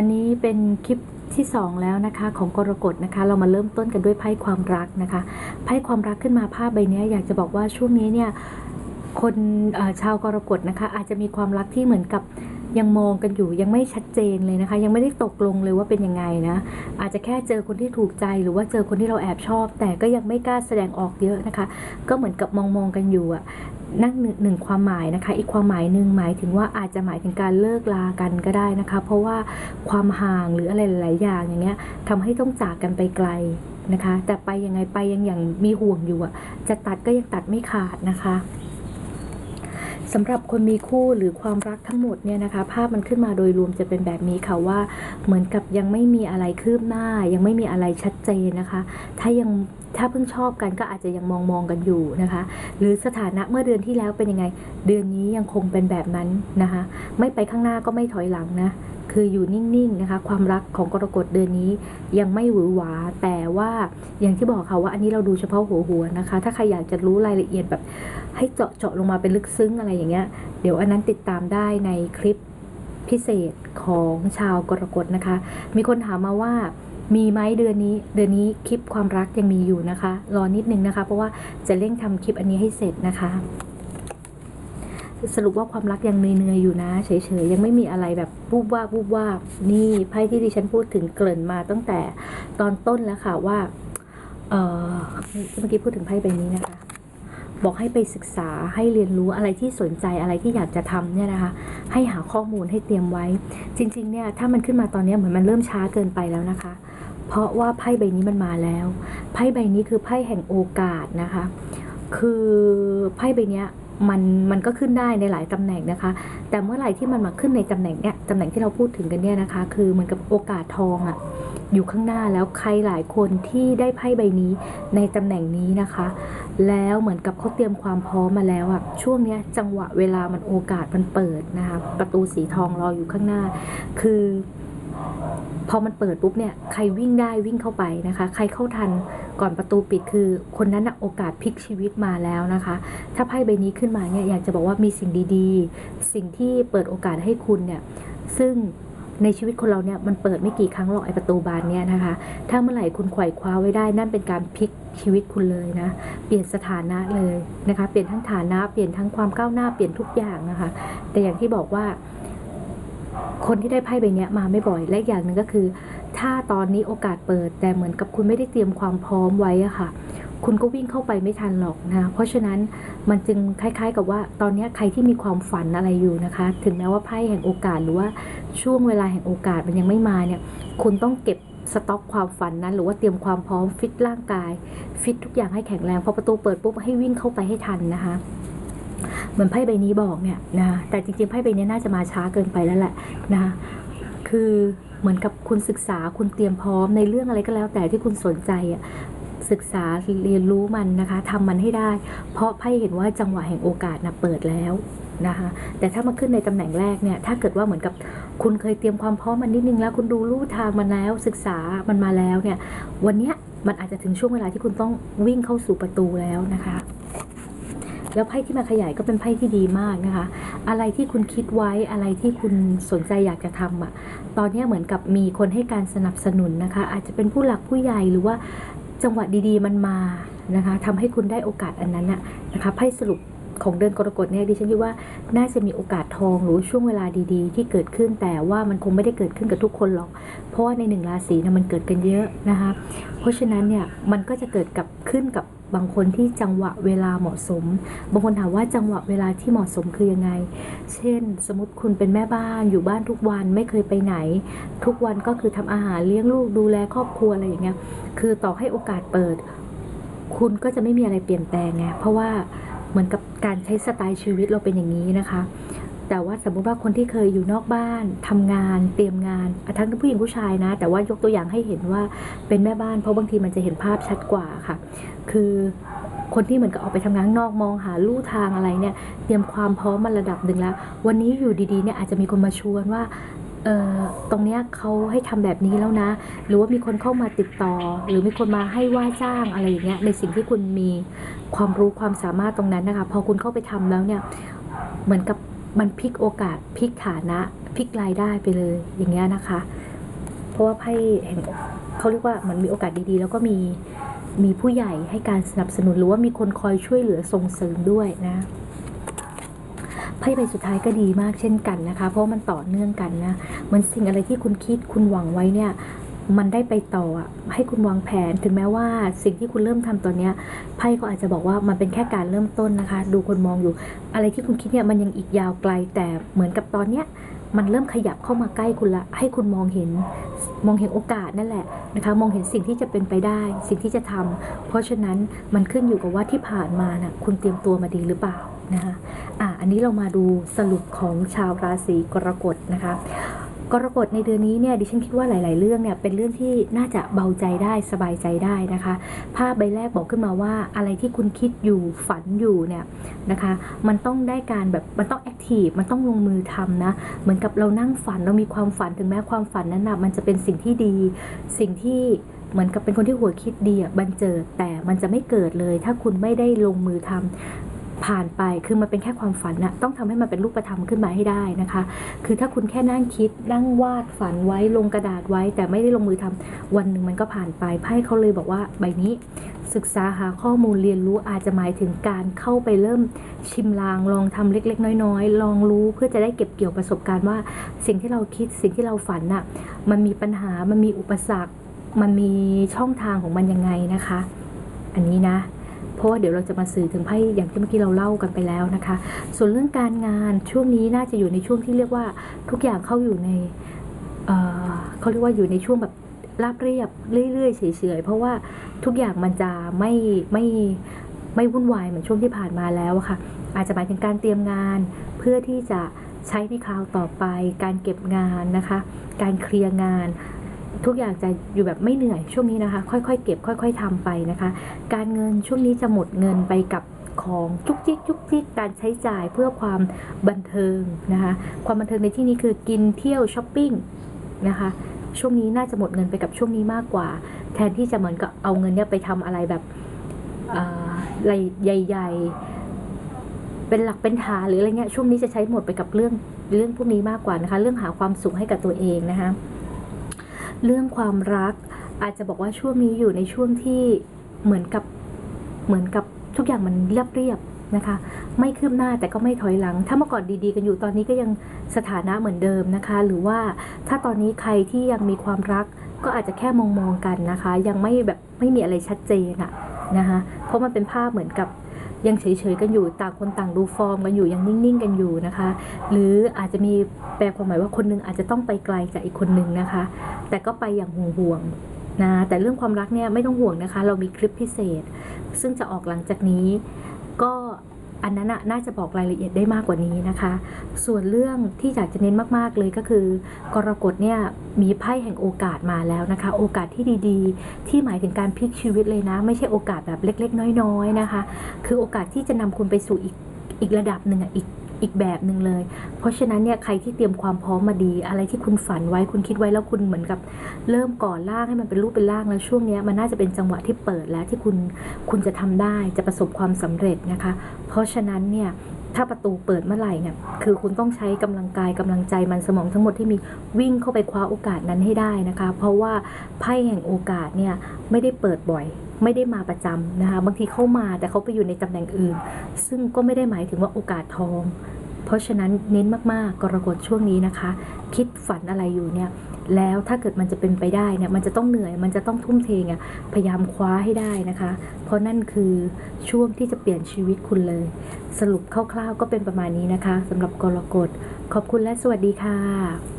อันนี้เป็นคลิปที่ 2 แล้วนะคะของกรกฎนะคะ เรามาเริ่มต้นกันด้วยไพ่ความรักนะคะไพ่ความรักขึ้นมาภาพใบเนี้ยอยากจะบอกว่าช่วงนี้เนี่ยคนชาวกรกฎนะคะ อาจจะมีความรักที่เหมือนกับยังมองกันอยู่ยังไม่ชัดเจนเลยนะคะ ยังไม่ได้ตกลงเลยว่าเป็นยังไงนะ อาจจะแค่เจอคนที่ถูกใจหรือว่าเจอคนที่เราแอบชอบ แต่ก็ยังไม่กล้าแสดงออกเยอะนะคะ ก็เหมือนกับมองมองกันอยู่อะ นั่นหนึ่งหนึ่งความหมายนะคะ อีกความหมายหนึ่งหมายถึงว่าอาจจะหมายถึงการเลิกลากันก็ได้นะคะ เพราะว่าความห่างหรืออะไรหลาย ๆ อย่างอย่างเงี้ยทำให้ต้องจากกันไปไกลนะคะ แต่ไปยังไงไปยังอย่างมีห่วงอยู่อะจะตัดก็ยังตัดไม่ขาดนะคะสำหรับคนมีคู่หรือความรักทั้งหมดเนี่ยนะคะ ภาพมันขึ้นมาโดยรวมจะเป็นแบบนี้ค่ะว่า เหมือนกับยังไม่มีอะไรคืบหน้า ยังไม่มีอะไรชัดเจนนะคะ ถ้ายัง ถ้าเพิ่งชอบกันก็อาจจะยังมองมองกันอยู่นะคะ หรือสถานะเมื่อเดือนที่แล้วเป็นยังไง เดือนนี้ยังคงเป็นแบบนั้นนะคะ ไม่ไปข้างหน้าก็ไม่ถอยหลังนะคืออยู่นิ่งๆนะคะ ความรักของกรกฎเดือนนี้ยังไม่หวือหวา แต่ว่าอย่างที่บอกค่ะว่าอันนี้เราดูเฉพาะหัวหัวนะคะ ถ้าใครอยากจะรู้รายละเอียดแบบให้เจาะเจาะลงมาเป็นลึกซึ้งอะไรอย่างเงี้ยเดี๋ยวอันนั้นติดตามได้ในคลิปพิเศษของชาวกรกฎนะคะ มีคนถามมาว่า มีไหมเดือนนี้ เดือนนี้คลิปความรักยังมีอยู่นะคะ รอนิดนึงนะคะ เพราะว่าจะเร่งทำคลิปอันนี้ให้เสร็จนะคะ สรุปว่าความรักยังเนื่อยๆอยู่นะ เฉยๆยังไม่มีอะไรแบบวูบว่าบวูบว่านี่ไพ่ที่ดิฉันพูดถึงเกริ่นมาตั้งแต่ตอนต้นแล้วค่ะว่าเออเมื่อกี้พูดถึงไพ่ใบนี้นะคะ บอกให้ไปศึกษาให้เรียนรู้อะไรที่สนใจอะไรที่อยากจะทำเนี่ยนะคะ ให้หาข้อมูลให้เตรียมไว้ จริง ๆ เนี่ยถ้ามันขึ้นมาตอนนี้เหมือนมันเริ่มช้าเกินไปแล้วนะคะ เพราะว่าไพ่ใบนี้มันมาแล้ว ไพ่ใบนี้คือไพ่แห่งโอกาสนะคะ คือไพ่ใบนี้มันมันก็ขึ้นได้ในหลายตำแหน่งนะคะ แต่เมื่อไหร่ที่มันมาขึ้นในตำแหน่งเนี้ยตำแหน่งที่เราพูดถึงกันเนี่ยนะคะ คือเหมือนกับโอกาสทองอะอยู่ข้างหน้าแล้วใครหลายคนที่ได้ไพ่ใบนี้ในตำแหน่งนี้นะคะ แล้วเหมือนกับเขาเตรียมความพร้อมมาแล้วอะช่วงเนี้ยจังหวะเวลามันโอกาสมันเปิดนะคะประตูสีทองรออยู่ข้างหน้า คือ พอมันเปิดปุ๊บเนี่ยใครวิ่งได้วิ่งเข้าไปนะคะ ใครเข้าทันก่อนประตูปิดคือ คนนั้นนะโอกาสพลิกชีวิตมาแล้วนะคะ ถ้าไพ่ใบนี้ขึ้นมาเนี่ยอยากจะบอกว่ามีสิ่งดีๆ สิ่งที่เปิดโอกาสให้คุณเนี่ยซึ่งในชีวิตคนเราเนี่ยมันเปิดไม่กี่ครั้งหรอกไอประตูบานเนี่ยนะคะ ถ้าเมื่อไหร่คุณไขว่คว้าไว้ได้นั่นเป็นการพลิกชีวิตคุณเลยนะ เปลี่ยนสถานะเลยนะคะ เปลี่ยนทั้งฐานะ เปลี่ยนทั้งความก้าวหน้า เปลี่ยนทุกอย่างนะคะ แต่อย่างที่บอกว่า คนที่ได้ไพ่ใบเนี้ยมาไม่บ่อย และอย่างหนึ่งก็คือ ถ้าตอนนี้โอกาสเปิด แต่เหมือนกับคุณไม่ได้เตรียมความพร้อมไว้อะค่ะ คุณก็วิ่งเข้าไปไม่ทันหรอกนะเพราะฉะนั้นมันจึงคล้ายๆ กับว่า ตอนนี้ใครที่มีความฝันอะไรอยู่นะคะ ถึงแม้ว่าไพ่แห่งโอกาสหรือว่าช่วงเวลาแห่งโอกาสมันยังไม่มาเนี่ยคุณต้องเก็บสต็อกความฝันนั้น หรือว่าเตรียมความพร้อมฟิตร่างกาย ฟิตทุกอย่างให้แข็งแรงพอประตูเปิดปุ๊บให้วิ่งเข้าไปให้ทันนะคะ เหมือนไพ่ใบนี้บอกเนี่ยนะแต่จริงๆไพ่ใบนี้น่าจะมาช้าเกินไปแล้วแหละนะคะคือเหมือนกับคุณศึกษาคุณเตรียมพร้อมในเรื่องอะไรก็แล้วแต่ที่คุณสนใจอะศึกษาเรียนรู้มันนะคะทำมันให้ได้ เพราะไพ่เห็นว่าจังหวะแห่งโอกาสนะเปิดแล้วนะคะแต่ถ้ามาขึ้นในตำแหน่งแรกเนี่ยถ้าเกิดว่าเหมือนกับคุณเคยเตรียมความพร้อมมันนิดนึงแล้ว คุณดูลู่ทางมันแล้วศึกษามันมาแล้วเนี่ยวันเนี้ยมันอาจจะถึงช่วงเวลาที่คุณต้องวิ่งเข้าสู่ประตูแล้วนะคะ แล้วไพ่ที่มาขยายก็เป็นไพ่ที่ดีมากนะคะ อะไรที่คุณคิดไว้อะไรที่คุณสนใจอยากจะทำอะตอนนี้เหมือนกับมีคนให้การสนับสนุนนะคะ อาจจะเป็นผู้หลักผู้ใหญ่หรือว่าจังหวะดีๆมันมานะคะทำให้คุณได้โอกาสอันนั้นอะนะคะไพ่สรุปของเดือนกรกฎเนี่ยดิฉันคิดว่าน่าจะมีโอกาสทองหรือช่วงเวลาดีๆ ที่เกิดขึ้นแต่ว่ามันคงไม่ได้เกิดขึ้นกับทุกคนหรอก เพราะว่าในหนึ่งราศีนะมันเกิดกันเยอะนะคะเพราะฉะนั้นเนี่ยมันก็จะเกิดกับขึ้นกับ บางคนที่จังหวะเวลาเหมาะสม บางคนถามว่าจังหวะเวลาที่เหมาะสมคือยังไง เช่น สมมติคุณเป็นแม่บ้านอยู่บ้านทุกวันไม่เคยไปไหน ทุกวันก็คือทำอาหารเลี้ยงลูกดูแลครอบครัวอะไรอย่างเงี้ย คือต่อให้โอกาสเปิด คุณก็จะไม่มีอะไรเปลี่ยนแปลงไง เพราะว่าเหมือนกับการใช้สไตล์ชีวิตเราเป็นอย่างนี้นะคะ แต่ว่าสมมุติว่าคนที่เคยอยู่นอกบ้านทำงานเตรียมงานทั้งผู้หญิงผู้ชายนะ แต่ว่ายกตัวอย่างให้เห็นว่าเป็นแม่บ้านเพราะบางทีมันจะเห็นภาพชัดกว่าค่ะ คือคนที่เหมือนกับออกไปทำงานนอกมองหาลู่ทางอะไรเนี่ย เตรียมความพร้อมมาระดับหนึ่งแล้ว วันนี้อยู่ดีๆเนี่ยอาจจะมีคนมาชวนว่าเออตรงเนี้ยเขาให้ทำแบบนี้แล้วนะ หรือว่ามีคนเข้ามาติดต่อ หรือมีคนมาให้ว่าจ้างอะไรอย่างเงี้ยในสิ่งที่คุณมีความรู้ความสามารถตรงนั้นนะคะ พอคุณเข้าไปทำแล้วเนี่ยเหมือนกับ มันพลิกโอกาสพลิกฐานะพลิกรายได้ไปเลยอย่างเงี้ยนะคะ เพราะว่าไพ่แห่งเขาเรียกว่ามันมีโอกาสดีๆ แล้วก็มีมีผู้ใหญ่ให้การสนับสนุนหรือว่ามีคนคอยช่วยเหลือส่งเสริมด้วยนะไพ่ใบสุดท้ายก็ดีมากเช่นกันนะคะ เพราะมันต่อเนื่องกันนะมือนสิ่งอะไรที่คุณคิดคุณหวังไว้เนี่ย มันได้ไปต่ออะให้คุณวางแผน ถึงแม้ว่าสิ่งที่คุณเริ่มทำตอนเนี้ยไพ่ก็อาจจะบอกว่ามันเป็นแค่การเริ่มต้นนะคะ ดูคนมองอยู่ อะไรที่คุณคิดเนี่ยมันยังอีกยาวไกลแต่เหมือนกับตอนเนี้ยมันเริ่มขยับเข้ามาใกล้คุณละ ให้คุณมองเห็นมองเห็นโอกาสนั่นแหละนะคะ มองเห็นสิ่งที่จะเป็นไปได้ สิ่งที่จะทำเพราะฉะนั้นมันขึ้นอยู่กับว่าที่ผ่านมานะ่ะคุณเตรียมตัวมาดีหรือเปล่านะคะอะอันนี้เรามาดูสรุปของชาวราศีกรกฎนะคะ กรกฎในเดือนนี้เนี่ยดิฉันคิดว่าหลาย ๆ เรื่องเนี่ยเป็นเรื่องที่น่าจะเบาใจได้สบายใจได้นะคะ ภาพใบแรกบอกขึ้นมาว่าอะไรที่คุณคิดอยู่ฝันอยู่เนี่ยนะคะ มันต้องได้การแบบมันต้องแอคทีฟมันต้องลงมือทำนะเหมือนกับเรานั่งฝันเรามีความฝันถึงแม้ความฝันนั้นนะมันจะเป็นสิ่งที่ดี สิ่งที่เหมือนกับเป็นคนที่หัวคิดดีอะบันเจิดแต่มันจะไม่เกิดเลย ถ้าคุณไม่ได้ลงมือทำ ผ่านไปคือมันเป็นแค่ความฝันนะต้องทำให้มันเป็นรูปธรรมขึ้นมาให้ได้นะคะ คือถ้าคุณแค่นั่งคิดนั่งวาดฝันไว้ลงกระดาษไว้ แต่ไม่ได้ลงมือทำวันหนึ่งมันก็ผ่านไปไพ่เขาเลยบอกว่าใบนี้ ศึกษาหาข้อมูลเรียนรู้อาจจะหมายถึงการเข้าไปเริ่มชิมลางลองทำเล็ก ๆ น้อย ๆ ลองรู้เพื่อจะได้เก็บเกี่ยวประสบการณ์ว่า สิ่งที่เราคิดสิ่งที่เราฝันน่ะมันมีปัญหามันมีอุปสรรค มันมีช่องทางของมันยังไงนะคะ อันนี้นะ เพราะว่าเดี๋ยวเราจะมาสื่อถึงไพ่อย่างที่เมื่อกี้เราเล่ากันไปแล้วนะคะ ส่วนเรื่องการงานช่วงนี้น่าจะอยู่ในช่วงที่เรียกว่าทุกอย่างเข้าอยู่ในเเขาเรียกว่าอยู่ในช่วงแบบราบเรียบเรื่อยๆเฉยๆเพราะว่าทุกอย่างมันจะไม่ไม่ไม่วุ่นวายเหมือนช่วงที่ผ่านมาแล้วค่ะ อาจจะหมายถึงการเตรียมงานเพื่อที่จะใช้ในคราวต่อไป การเก็บงานนะคะ การเคลียร์งาน ทุกอย่างจะอยู่แบบไม่เหนื่อยช่วงนี้นะคะ ค่อยๆ เก็บ ค่อย ๆทำไปนะคะ การเงินช่วงนี้จะหมดเงินไปกับของจุกจิกจุกจิกการใช้จ่ายเพื่อความบันเทิงนะคะ ความบันเทิงในที่นี้คือกินเที่ยวช้อปปิ้งนะคะช่วงนี้น่าจะหมดเงินไปกับช่วงนี้มากกว่า แทนที่จะเหมือนกับเอาเงินเนี้ยไปทำอะไรแบบอ่าใหญ่ ๆ เป็นหลักเป็นฐานหรืออะไรเงี้ยช่วงนี้จะใช้หมดไปกับเรื่องเรื่องพวกนี้มากกว่านะคะ เรื่องหาความสุขให้กับตัวเองนะคะ เรื่องความรัก อาจจะบอกว่าช่วงนี้อยู่ในช่วงที่เหมือนกับเหมือนกับทุกอย่างมันเรียบเรียบนะคะ ไม่คืบหน้าแต่ก็ไม่ถอยหลัง ถ้าเมื่อก่อนดีๆ กันอยู่ตอนนี้ก็ยังสถานะเหมือนเดิมนะคะ หรือว่าถ้าตอนนี้ใครที่ยังมีความรักก็อาจจะแค่มองมองๆกันนะคะ ยังไม่แบบไม่มีอะไรชัดเจนอะนะคะเพราะมันเป็นภาพเหมือนกับ ยังเฉยๆกันอยู่ต่างคนต่างดูฟอร์มกันอยู่ยังนิ่งๆกันอยู่นะคะ หรืออาจจะมีแปลความหมายว่าคนหนึงอาจจะต้องไปไกลจากอีกคนหนึงนะคะ แต่ก็ไปอย่างห่วงๆนะแต่เรื่องความรักเนี่ยไม่ต้องห่วงนะคะ เรามีคลิปพิเศษ ซึ่งจะออกหลังจากนี้ก็ อันนั้นน่าจะบอกรายละเอียดได้มากกว่านี้นะคะ ส่วนเรื่องที่อยากจะเน้นมากๆเลยก็คือกรกฎเนี่ยมีไพ่แห่งโอกาสมาแล้วนะคะ โอกาสที่ดีๆ ที่หมายถึงการพลิกชีวิตเลยนะ ไม่ใช่โอกาสแบบเล็ก ๆ น้อย ๆ นะคะ คือโอกาสที่จะนำคุณไปสู่อีกอีกระดับหนึ่งอะอีก อีกแบบหนึ่งเลย เพราะฉะนั้นเนี่ยใครที่เตรียมความพร้อมมาดี อะไรที่คุณฝันไว้คุณคิดไว้แล้วคุณเหมือนกับเริ่มก่อร่างให้มันเป็นรูปเป็นร่างแล้วช่วงนี้มันน่าจะเป็นจังหวะที่เปิดแล้วที่คุณคุณจะทำได้จะประสบความสำเร็จนะคะ เพราะฉะนั้นเนี่ยถ้าประตูเปิดเมื่อไหร่เนี่ย คือคุณต้องใช้กำลังกายกำลังใจมันสมองทั้งหมดที่มีวิ่งเข้าไปคว้าโอกาสนั้นให้ได้นะคะ เพราะว่าไพ่แห่งโอกาสเนี่ยไม่ได้เปิดบ่อย ไม่ได้มาประจำนะคะบางทีเข้ามาแต่เขาไปอยู่ในตำแหน่งอื่น ซึ่งก็ไม่ได้หมายถึงว่าโอกาสทอง เพราะฉะนั้นเน้นมากๆกรกฎช่วงนี้นะคะ คิดฝันอะไรอยู่เนี่ยแล้วถ้าเกิดมันจะเป็นไปได้เนี่ยมันจะต้องเหนื่อยมันจะต้องทุ่มเทอะพยายามคว้าให้ได้นะคะ เพราะนั่นคือช่วงที่จะเปลี่ยนชีวิตคุณเลย สรุปคร่าวๆก็เป็นประมาณนี้นะคะสำหรับกรกฎขอบคุณและสวัสดีค่ะ